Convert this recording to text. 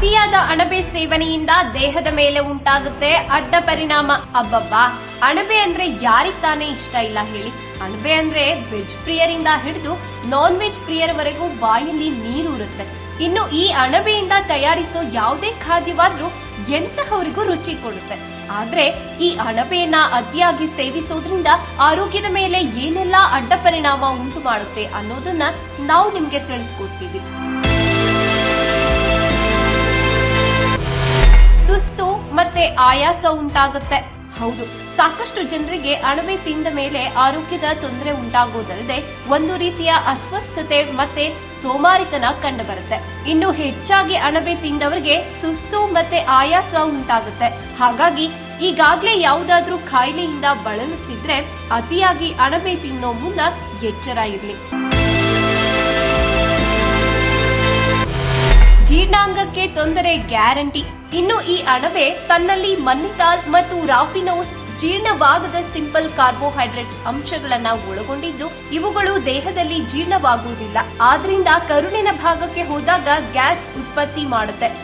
ಅತಿಯಾದ ಅಣಬೆ ಸೇವನೆಯಿಂದ ದೇಹದ ಮೇಲೆ ಉಂಟಾಗುತ್ತೆ ಅಡ್ಡ ಪರಿಣಾಮ. ಅಬ್ಬಬ್ಬಾ! ಅಣಬೆ ಅಂದ್ರೆ ಯಾರಿಗ್ ತಾನೇ ಇಷ್ಟ ಇಲ್ಲ ಹೇಳಿ. ಅಣಬೆ ಅಂದ್ರೆ ವೆಜ್ ಪ್ರಿಯರಿಂದ ಹಿಡಿದು ನಾನ್ ವೆಜ್ ಪ್ರಿಯರವರೆಗೂ ಬಾಯಲ್ಲಿ ನೀರೂರುತ್ತೆ. ಇನ್ನು ಈ ಅಣಬೆಯಿಂದ ತಯಾರಿಸೋ ಯಾವುದೇ ಖಾದ್ಯವಾದ್ರೂ ಎಂತಹವರಿಗೂ ರುಚಿ ಕೊಡುತ್ತೆ. ಆದ್ರೆ ಈ ಅಣಬೆಯನ್ನ ಅತಿಯಾಗಿ ಸೇವಿಸೋದ್ರಿಂದ ಆರೋಗ್ಯದ ಮೇಲೆ ಏನೆಲ್ಲ ಅಡ್ಡ ಪರಿಣಾಮ ಉಂಟು ಮಾಡುತ್ತೆ ಅನ್ನೋದನ್ನ ನಾವು ನಿಮ್ಗೆ ತಿಳಿಸ್ಕೊಡ್ತೀವಿ. ಮತ್ತೆ ಆಯಾಸ ಉಂಟಾಗುತ್ತೆ. ಹೌದು, ಸಾಕಷ್ಟು ಜನರಿಗೆ ಅಣಬೆ ತಿಂದ ಮೇಲೆ ಆರೋಗ್ಯದ ತೊಂದರೆ ಉಂಟಾಗೋದಲ್ಲದೆ ಒಂದು ರೀತಿಯ ಅಸ್ವಸ್ಥತೆ ಮತ್ತೆ ಸೋಮಾರಿತನ ಕಂಡು ಬರುತ್ತೆ ಇನ್ನು ಹೆಚ್ಚಾಗಿ ಅಣಬೆ ತಿಂದವರಿಗೆ ಸುಸ್ತು ಮತ್ತೆ ಆಯಾಸ ಉಂಟಾಗುತ್ತೆ. ಹಾಗಾಗಿ ಈಗಾಗಲೇ ಯಾವುದಾದ್ರೂ ಕಾಯಿಲೆಯಿಂದ ಬಳಲುತ್ತಿದ್ರೆ ಅತಿಯಾಗಿ ಅಣಬೆ ತಿನ್ನೋ ಮುನ್ನ ಎಚ್ಚರ ಇರಲಿ. ಜೀರ್ಣಾಂಗಕ್ಕೆ ತೊಂದರೆ ಗ್ಯಾರಂಟಿ. ಇನ್ನು ಈ ಅಣಬೆ ತನ್ನಲ್ಲಿ ಮನ್ನಿತಾಲ್ ಮತ್ತು ರಾಫಿನೋಸ್ ಜೀರ್ಣವಾಗದ ಸಿಂಪಲ್ ಕಾರ್ಬೋಹೈಡ್ರೇಟ್ಸ್ ಅಂಶಗಳನ್ನ ಒಳಗೊಂಡಿದ್ದು, ಇವುಗಳು ದೇಹದಲ್ಲಿ ಜೀರ್ಣವಾಗುವುದಿಲ್ಲ. ಆದ್ರಿಂದ ಕರುಳಿನ ಭಾಗಕ್ಕೆ ಹೋದಾಗ ಗ್ಯಾಸ್ ಉತ್ಪತ್ತಿ ಮಾಡುತ್ತೆ.